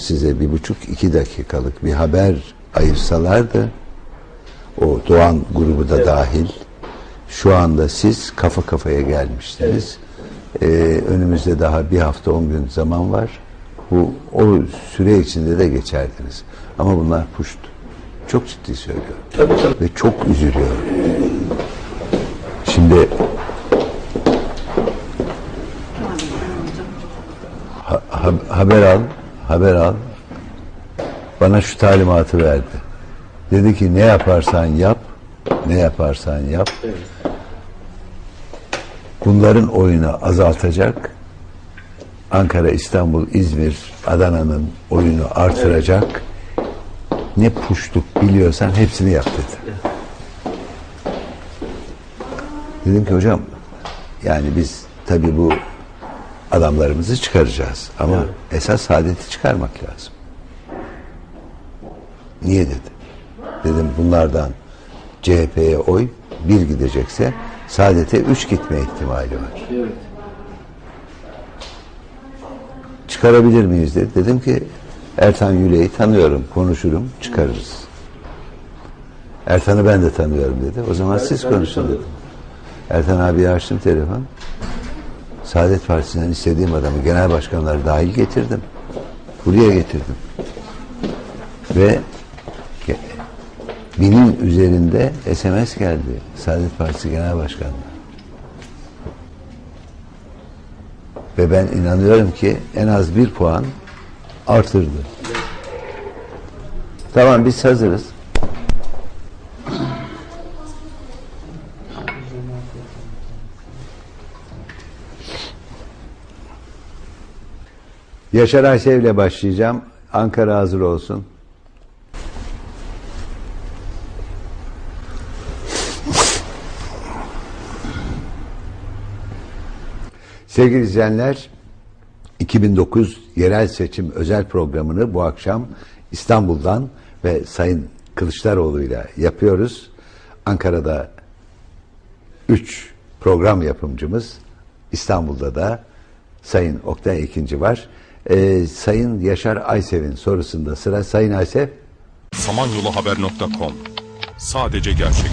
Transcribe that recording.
size bir buçuk iki dakikalık bir haber ayırsalardı o Doğan grubu da dahil şu anda siz kafa kafaya gelmiştiniz. Ee, önümüzde daha bir hafta on gün zaman var. Bu o süre içinde de geçerdiniz. Ama bunlar puşt. Çok ciddi söylüyorum. Tabii tabii. Ve çok üzülüyorum. Şimdi ha- ha- haber al, haber al. Bana şu talimatı verdi. Dedi ki ne yaparsan yap, ne yaparsan yap. Bunların oyunu azaltacak. Ankara, İstanbul, İzmir, Adana'nın oyunu artıracak. Ne puşluk biliyorsan hepsini yap dedi. Dedim ki hocam yani biz tabii bu adamlarımızı çıkaracağız ama esas saadeti çıkarmak lazım. Niye dedi. Dedim bunlardan CHP'ye oy bir gidecekse saadete üç gitme ihtimali var. Evet. Çıkarabilir miyiz dedi. Dedim ki Ertan Yüle'yi tanıyorum, konuşurum, çıkarırız. Ertan'ı ben de tanıyorum dedi. O zaman siz konuşun dedim. Ertan abi açtım telefon. Saadet Partisi'nden istediğim adamı genel başkanları dahil getirdim. Buraya getirdim. Ve binin üzerinde SMS geldi. Saadet Partisi Genel Başkanı'na. Ve ben inanıyorum ki en az bir puan artırdı. Tamam biz hazırız. Yaşar Aysev'le başlayacağım. Ankara hazır olsun. Sevgili izleyenler, 2009 yerel seçim özel programını bu akşam İstanbul'dan ve Sayın Kılıçdaroğlu ile yapıyoruz. Ankara'da 3 program yapımcımız, İstanbul'da da Sayın Oktay Ekinci var. Ee, Sayın Yaşar Aysev'in sorusunda sıra Sayın Aysev. samanyoluhaber.com Sadece gerçekler.